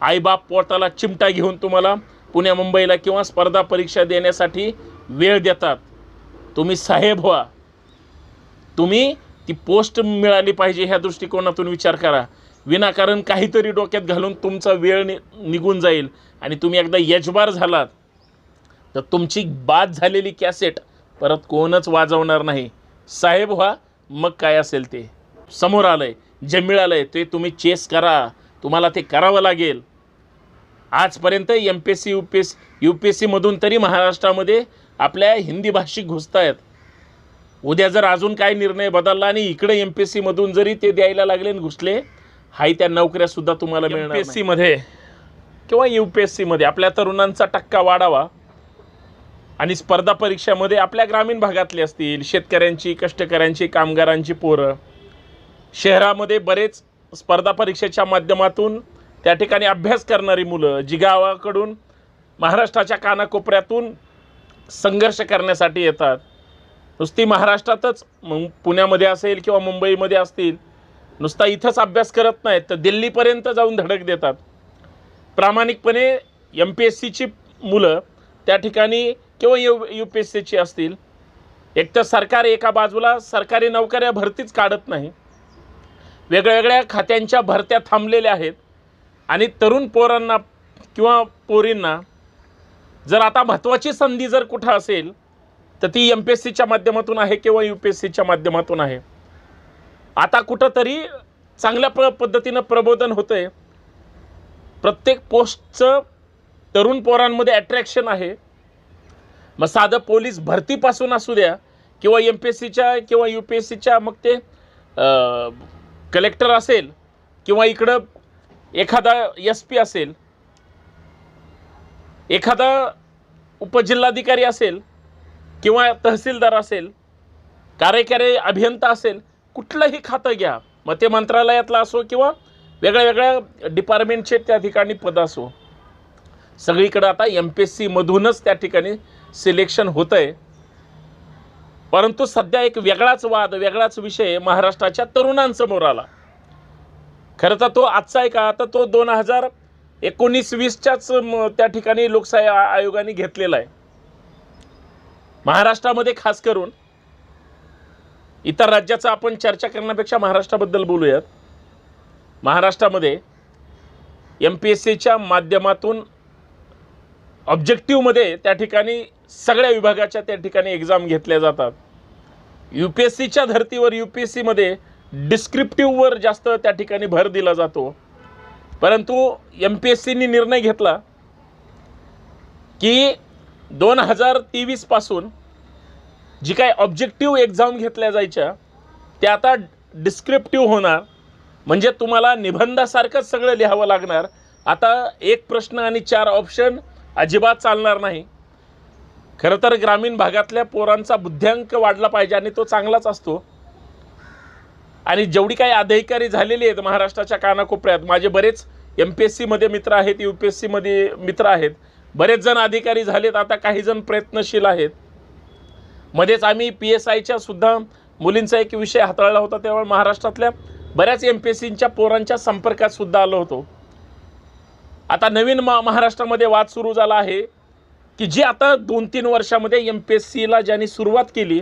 आईबाप पोटाला चिमटा घेऊन तुम्हाला पुण्या मुंबईला किंवा स्पर्धा परीक्षा देण्यासाठी वेळ देतात. तुम्ही साहेब व्हा. तुम्ही ती पोस्ट मिळाली पाहिजे ह्या दृष्टिकोनातून विचार करा. विनाकारण काहीतरी डोक्यात घालून तुमचा वेळ नि निघून जाईल आणि तुम्ही एकदा यजबार झालात तर तुमची बाद झालेली कॅसेट परत कोणच वाजवणार नाही. साहेब व्हा मग काय असेल ते. समोर आलं आहे जे मिळालं आहे ते तुम्ही चेस करा. तुम्हाला ते करावं लागेल. आजपर्यंत M P S C U P S U P S सीमधून तरी महाराष्ट्रामध्ये आपल्या हिंदी भाषिक घुसत आहेत उद्या जर अजून काय निर्णय बदलला आणि इकडे एम पी एस सीमधून जरी ते द्यायला लागले आणि घुसले हाय त्या नोकऱ्यासुद्धा तुम्हाला मिळणार पी एस सीमध्ये किंवा यू पी एस सीमध्ये आपल्या तरुणांचा टक्का वाढावा आणि स्पर्धा परीक्षामध्ये आपल्या ग्रामीण भागातले असतील शेतकऱ्यांची कष्टकऱ्यांची कामगारांची पोरं शहरामध्ये बरेच स्पर्धा परीक्षेच्या माध्यमातून त्या ठिकाणी अभ्यास करणारी मुलं जी गावाकडून महाराष्ट्राच्या कानाकोपऱ्यातून संघर्ष करण्यासाठी येतात. नुसती महाराष्ट्रातच मग पुण्यामध्ये असेल किंवा मुंबईमध्ये असतील नुसता इथंच अभ्यास करत नाहीत तर दिल्लीपर्यंत जाऊन धडक देतात. प्रामाणिकपणे एम पी एस सीची मुलं त्या ठिकाणी किंवा यू यू पी एस सीची असतील एक तर सरकार एका बाजूला सरकारी नोकऱ्या भरतीच काढत नाही वेगळ्यावेगळ्या खात्यांच्या भरत्या थांबलेल्या आहेत. आणि तरुण पोरांना किंवा पोरींना जर आता महत्त्वाची संधी जर कुठं असेल तर ती एम पी एस सीच्या माध्यमातून आहे किंवा यू पी एस सीच्या माध्यमातून आहे. आता कुठंतरी चांगल्या प पद्धतीनं प्रबोधन होतं आहे प्रत्येक पोस्टचं तरुण पोरांमध्ये ॲट्रॅक्शन आहे. मग साधं पोलीस भरतीपासून असू द्या किंवा एम पी एस सीच्या किंवा यू पी एस सीच्या मग ते कलेक्टर असेल किंवा इकडं एखादा एस पी असेल एखादा उपजिल्हाधिकारी असेल किंवा तहसीलदार असेल कार्यकारी अभियंता असेल कुठलंही खातं घ्या. मग ते मंत्रालयातलं असो किंवा वेगळ्या वेगळ्या डिपार्टमेंटचे त्या ठिकाणी पद असो. सगळीकडं आता एम पी एस सीमधूनच त्या ठिकाणी सिलेक्शन होतं आहे परंतु सध्या एक वेगळाच वाद वेगळाच विषय महाराष्ट्राच्या तरुणांसमोर आला. खरं तर तो आजचा आहे का तर तो दोन हजार एकोणीस वीसच्याच त्या ठिकाणी लोकशाही आयोगाने घेतलेला आहे. महाराष्ट्रामध्ये खास करून इतर राज्याचा आपण चर्चा करण्यापेक्षा महाराष्ट्राबद्दल बोलूयात. महाराष्ट्रामध्ये एम पी एस सीच्या माध्यमातून ऑब्जेक्टिव्हमध्ये त्या ठिकाणी सगळ्या विभागाच्या त्या ठिकाणी एक्झाम घेतल्या जातात. यू पी एस सीच्या धर्तीवर यू पी एस सीमध्ये डिस्क्रिप्टिव्हवर जास्त त्या ठिकाणी भर दिला जातो. परंतु एम पी एस सीनी निर्णय घेतला की दोन हजार तेवीसपासून जी काय ऑब्जेक्टिव्ह एक्झाम घेतल्या जायच्या त्या आता डिस्क्रिप्टिव्ह होणार. म्हणजे तुम्हाला निबंधासारखंच सगळं लिहावं लागणार. आता एक प्रश्न आणि चार ऑप्शन अजिबात चालणार नाही. खरं तर ग्रामीण भागातल्या पोरांचा बुद्ध्यांक वाढला पाहिजे आणि तो चांगलाच असतो. आणि जेवढी काही अधिकारी झालेली आहेत महाराष्ट्राच्या कानाकोपऱ्यात माझे बरेच एम पी एस सीमध्ये मित्र आहेत यू पी एस सीमध्ये मित्र आहेत. बरेच जण अधिकारी झालेत आता काही जण प्रयत्नशील आहेत. मध्येच आम्ही पी एस आयच्या सुद्धा मुलींचा एक विषय हाताळला होता तेव्हा महाराष्ट्रातल्या बऱ्याच एम पी एस सीच्या पोरांच्या संपर्कात सुद्धा आलो होतो. आता नवीन मा महाराष्ट्रामध्ये वाद सुरू झाला आहे की जी आता दोन तीन वर्षामध्ये एम पी एस सीला ज्यांनी सुरुवात केली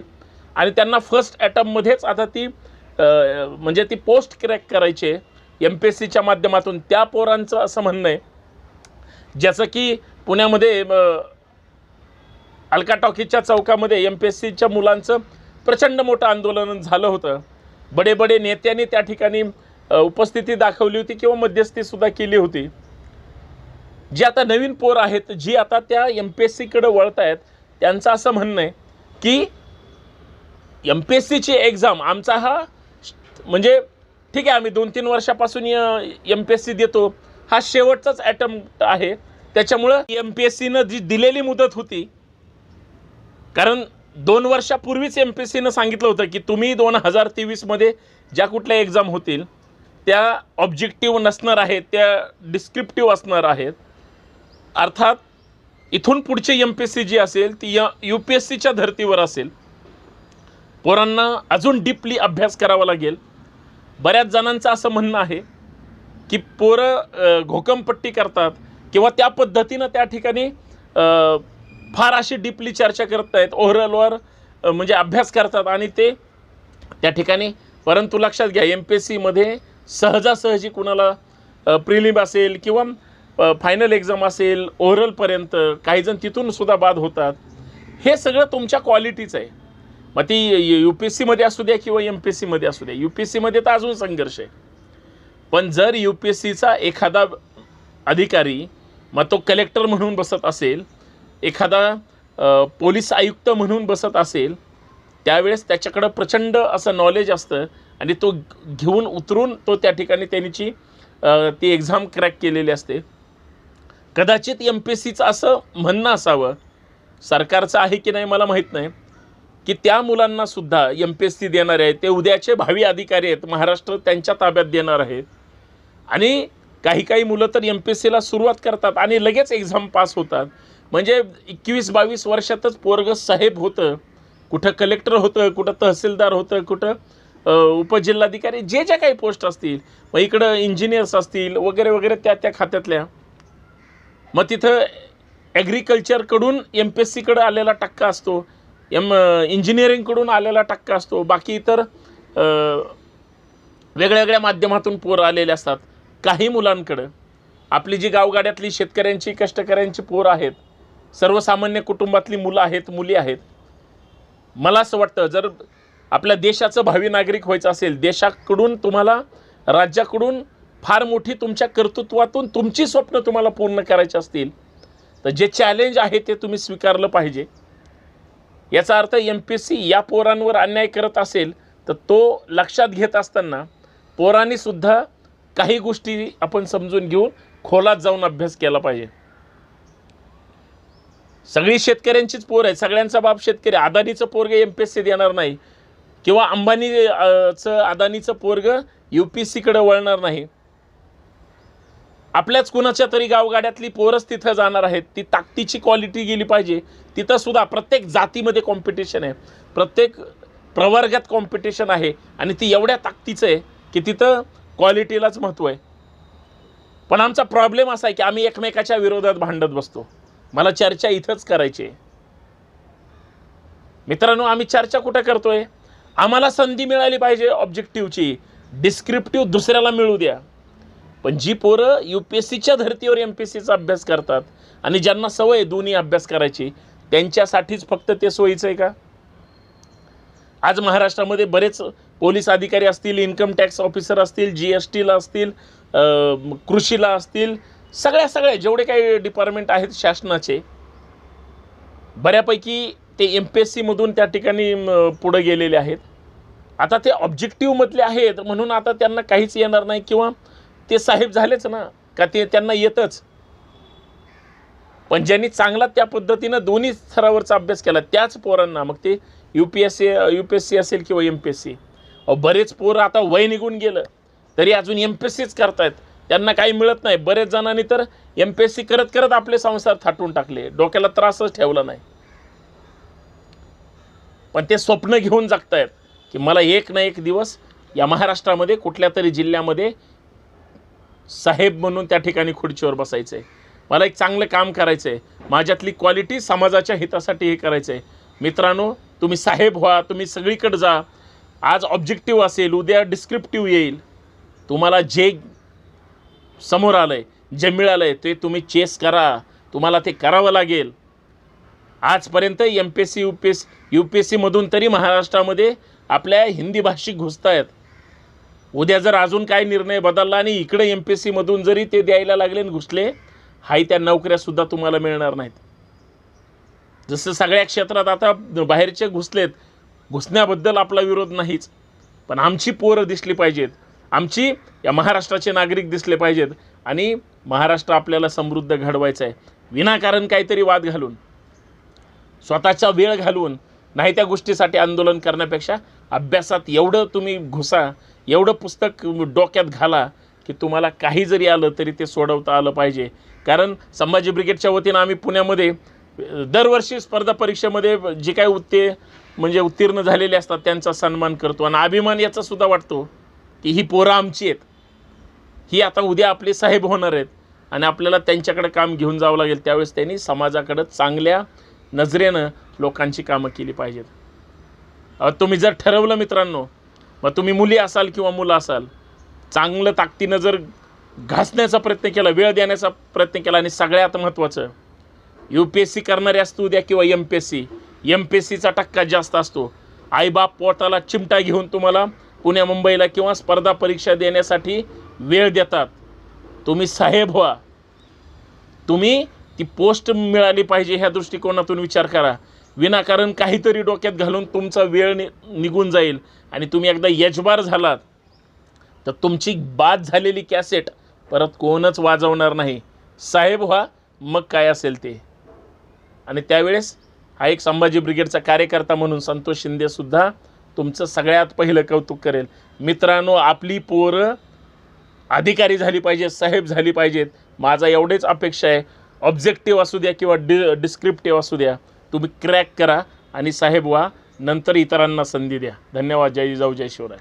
आणि त्यांना फर्स्ट ॲटममध्येच आता ती म्हणजे ती पोस्ट क्रॅक करायची एम पी एस सीच्या माध्यमातून त्या पोरांचं असं म्हणणं आहे. ज्याचं की पुण्यामध्ये अलका टॉकीजच्या चौकामध्ये एम पी एस सीच्या मुलांचं प्रचंड मोठं आंदोलन झालं होतं. बडे बडे नेत्यांनी त्या ठिकाणी उपस्थिती दाखवली होती किंवा मध्यस्थीसुद्धा केली होती. जी आता नवीन पोर आहेत जी आता त्या एम पी एस सीकडे वळत आहेत त्यांचं असं म्हणणं आहे की एम पी एस सीची एक्झाम आमचा हा म्हणजे ठीक आहे आम्ही दोन तीन वर्षापासून एम पी एस सी देतो. हा शेवटचाच अटेम्प्ट आहे. त्याच्यामुळं एम पी एस सीनं जी दिलेली मुदत होती कारण दोन वर्षापूर्वीच एम पी एस सीनं सांगितलं होतं की तुम्ही दोन हजार तेवीसमध्ये ज्या कुठल्या एक्झाम होतील त्या ऑब्जेक्टिव्ह नसणार आहेत त्या डिस्क्रिप्टिव्ह असणार आहेत. अर्थात इथून पुढची एम पी एस सी जी असेल ती य यू पी एस सीच्या धर्तीवर असेल. पोरांना अजून डीपली अभ्यास करावा लागेल. बऱ्याच जणांचं असं म्हणणं आहे की पोरं घोकमपट्टी करतात किंवा त्या पद्धतीनं त्या ठिकाणी फार अशी डीपली चर्चा करत आहेत ओव्हरऑलवर म्हणजे अभ्यास करतात आणि ते त्या ठिकाणी परंतु लक्षात घ्या एम पी एस सीमध्ये सहजासहजी कुणाला प्रिलिम असेल किंवा फायनल एक्झाम असेल ओव्हरऑलपर्यंत काहीजण तिथून सुद्धा बाद होतात. हे सगळं तुमच्या क्वालिटीचं आहे. मग ती यू पी एस सीमध्ये असू द्या किंवा एम पी एस सीमध्ये असू द्या यू पी एस सीमध्ये तर अजून संघर्ष आहे. पण जर यू पी एस सीचा एखादा अधिकारी मग तो कलेक्टर म्हणून बसत असेल एखादा पोलीस आयुक्त म्हणून बसत असेल त्यावेळेस त्याच्याकडं प्रचंड असं नॉलेज असतं आणि तो घेऊन उतरून तो त्या ठिकाणी त्यांची ती एक्झाम क्रॅक केलेली असते. कदाचित एम पी एस सीचं असं म्हणणं असावं सरकारचं आहे की नाही मला माहीत नाही की त्या मुलांना सुद्धा एम पी एस सी देणारे आहेत ते उद्याचे भावी अधिकारी आहेत महाराष्ट्र त्यांच्या ताब्यात देणार आहेत आणि काही काही मुलं तर एम पी एस सीला सुरुवात करतात आणि लगेच एक्झाम पास होतात. म्हणजे एकवीस बावीस वर्षातच पोरग साहेब होतं कुठं कलेक्टर होतं कुठं तहसीलदार होतं कुठं उपजिल्हाधिकारी जे ज्या काही पोस्ट असतील मग इकडं इंजिनियर्स असतील वगैरे वगैरे त्या त्या खात्यातल्या. मग तिथं ॲग्रिकल्चरकडून एम पी एस सीकडं आलेला टक्का असतो. एम इंजिनिअरिंगकडून आलेला टक्का असतो. बाकी इतर वेगळ्या वेगळ्या माध्यमातून पोरं आलेले असतात. काही मुलांकडं. आपली जी गावगाड्यातली शेतकऱ्यांची कष्टकऱ्यांची पोरं आहेत सर्वसामान्य कुटुंबातली मुलं आहेत मुली आहेत. मला असं वाटतं जर आपल्या देशाचं भावी नागरिक व्हायचं असेल देशाकडून तुम्हाला राज्याकडून फार मोठी तुमच्या कर्तृत्वातून तुमची स्वप्न तुम्हाला पूर्ण करायची असतील तर जे चॅलेंज आहे ते तुम्ही स्वीकारलं पाहिजे. याचा earth M P S C या पोरांवर अन्याय करत असेल तर तो लक्षात घेत असताना पोरांनीसुद्धा काही गोष्टी आपण समजून घेऊन खोलात जाऊन अभ्यास केला पाहिजे. सगळी शेतकऱ्यांचीच पोर आहे सगळ्यांचा बाप शेतकरी. अदानीचं पोरग एम पी एस सी देणार नाही. किंवा अंबानी चं अदानीचं पोरग यू पी एस सीकडे वळणार नाही. आपल्याच कुणाच्या तरी गावगाड्यातली पोरच तिथं जाणार आहेत. ती ताकदीची क्वालिटी गेली पाहिजे. तिथं सुद्धा प्रत्येक जातीमध्ये कॉम्पिटिशन आहे. प्रत्येक प्रवर्गात कॉम्पिटिशन आहे. आणि ती एवढ्या ताकदीचं आहे की तिथं क्वालिटीलाच महत्त्व आहे. पण आमचा प्रॉब्लेम असा आहे की आम्ही एकमेकाच्या विरोधात भांडत बसतो. मला चर्चा इथंच करायची आहे. मित्रांनो आम्ही चर्चा कुठं करतोय? आम्हाला संधी मिळाली पाहिजे ऑब्जेक्टिव्हची डिस्क्रिप्टिव्ह दुसऱ्याला मिळू द्या. पण जी पोरं यू पी एस सीच्या धर्तीवर एम पी एस सीचा अभ्यास करतात आणि ज्यांना सवय आहे दोन्ही अभ्यास करायची त्यांच्यासाठीच फक्त ते सोयीचं आहे का? आज महाराष्ट्रामध्ये बरेच पोलीस अधिकारी असतील इन्कम टॅक्स ऑफिसर असतील जी एस टीला असतील कृषीला असतील सगळ्या सगळ्या जेवढे काही डिपार्टमेंट आहेत शासनाचे बऱ्यापैकी ते एम पी एस सीमधून त्या ठिकाणी पुढं पुढे गेलेले आहेत. आता ते ऑब्जेक्टिव्हमधले आहेत म्हणून आता त्यांना काहीच येणार नाही किंवा ते साहेब झालेच ना का ते त्यांना येतच. पण ज्यांनी चांगला त्या पद्धतीनं दोन्ही स्तरावरचा अभ्यास केला त्याच पोरांना मग ते U P S C U P S C असेल किंवा एम पी एस सी बरेच पोरं आता वय निघून गेलं तरी अजून एम पी एस सीच करतायत. त्यांना काही मिळत नाही. बरेच जणांनी तर एम पी एस सी करत करत आपले संसार थाटून टाकले. डोक्याला त्रासच ठेवला नाही. पण ते स्वप्न घेऊन जगतायत की मला एक ना एक दिवस या महाराष्ट्रामध्ये कुठल्या तरी जिल्ह्यामध्ये साहेब म्हणून त्या ठिकाणी खुर्चीवर बसायचं. आहे मला एक चांगलं काम करायचं आहे माझ्यातली क्वालिटी समाजाच्या हितासाठी हे करायचं आहे मित्रांनो तुम्ही साहेब व्हा तुम्ही सगळीकडे जा. आज ऑब्जेक्टिव्ह असेल उद्या डिस्क्रिप्टिव्ह येईल. तुम्हाला जे समोर आलं आहे जे मिळालं आहे ते तुम्ही चेस करा. तुम्हाला ते करावं लागेल. आजपर्यंत M P S C U P S U P S सीमधून तरी महाराष्ट्रामध्ये आपल्या हिंदी भाषिक घुसत आहेत उद्या जर अजून काय निर्णय बदलला आणि इकडे एम पी सीमधून जरी ते द्यायला लागले आणि घुसले हाही त्या नोकऱ्यासुद्धा तुम्हाला मिळणार नाहीत. जसं सगळ्या क्षेत्रात आता बाहेरचे घुसलेत घुसण्याबद्दल आपला विरोध नाहीच. पण आमची पोरं दिसली पाहिजेत. आमची या महाराष्ट्राचे नागरिक दिसले पाहिजेत. आणि महाराष्ट्र आपल्याला समृद्ध घडवायचं आहे विनाकारण काहीतरी वाद घालून स्वतःचा वेळ घालून नाही त्या गोष्टीसाठी आंदोलन करण्यापेक्षा अभ्यासात एवढं तुम्ही घुसा एवढं पुस्तक डोक्यात घाला की तुम्हाला काही जरी आलं तरी ते सोडवता आलं पाहिजे. कारण संभाजी ब्रिगेडच्या वतीनं आम्ही पुण्यामध्ये दरवर्षी स्पर्धा परीक्षेमध्ये जे काही उत्ते म्हणजे उत्तीर्ण झालेले असतात त्यांचा सन्मान करतो. आणि अभिमान याचा सुद्धा वाटतो की ही पोरं आमची आहेत. ही आता उद्या आपले साहेब होणार आहेत. आणि आपल्याला त्यांच्याकडे काम घेऊन जावं लागेल. त्यावेळेस त्यांनी समाजाकडं चांगल्या नजरेनं लोकांची कामं केली पाहिजेत. तुम्ही जर ठरवलं मित्रांनो मग तुम्ही मुली असाल किंवा मुलं असाल चांगलं ताकदीनं जर घासण्याचा प्रयत्न केला वेळ देण्याचा प्रयत्न केला आणि सगळ्यात महत्त्वाचं यू पी एस सी करणारे असतो उद्या किंवा M P S C M P S सीचा टक्का जास्त असतो. आईबाप पोटाला चिमटा घेऊन तुम्हाला पुण्या मुंबईला किंवा स्पर्धा परीक्षा देण्यासाठी वेळ देतात. तुम्ही साहेब व्हा. तुम्ही ती पोस्ट मिळाली पाहिजे ह्या दृष्टिकोनातून विचार करा. विनाकारण काहीतरी डोक्यात घालून तुमचा वेळ नि निघून जाईल आणि तुम्ही एकदा यजबार झालात तर तुमची बाद झालेली कॅसेट परत कोणच वाजवणार नाही. साहेब व्हा मग काय असेल ते. आणि त्यावेळेस हा एक संभाजी ब्रिगेडचा कार्यकर्ता म्हणून संतोष शिंदेसुद्धा तुमचं सगळ्यात पहिलं कौतुक करेल. मित्रांनो आपली पोरं अधिकारी झाली पाहिजेत साहेब झाली पाहिजेत. माझा एवढेच अपेक्षा आहे. ऑब्जेक्टिव्ह असू द्या किंवा डि डिस्क्रिप्टिव्ह असू द्या. तुम्ही क्रॅक करा आणि साहेब व्हा नंतर इतरांना संधी द्या. धन्यवाद. जय जाऊ जय शिवराय.